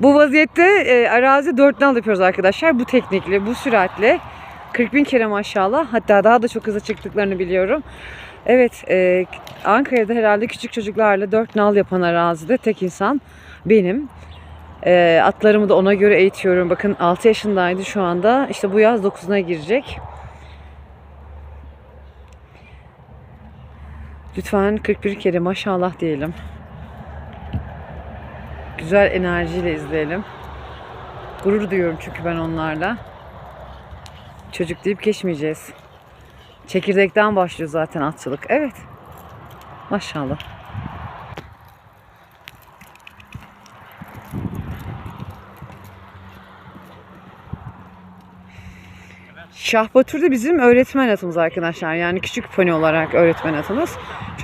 Bu vaziyette e, arazi dört nal yapıyoruz arkadaşlar. Bu teknikle, bu süratle. 40 bin kere maşallah. Hatta daha da çok hızlı çıktıklarını biliyorum. Evet, e, Ankara'da herhalde küçük çocuklarla dört nal yapan arazide tek insan benim. E, atlarımı da ona göre eğitiyorum. Bakın 6 yaşındaydı şu anda. İşte bu yaz 9'una girecek. Lütfen 41 kere maşallah diyelim. Güzel enerjiyle izleyelim. Gurur duyuyorum çünkü ben onlarla. Çocuk deyip geçmeyeceğiz. Çekirdekten başlıyor zaten atçılık. Evet. Maşallah. Şahbatur da bizim öğretmen atımız arkadaşlar. Yani küçük pony olarak öğretmen atımız. Çocuk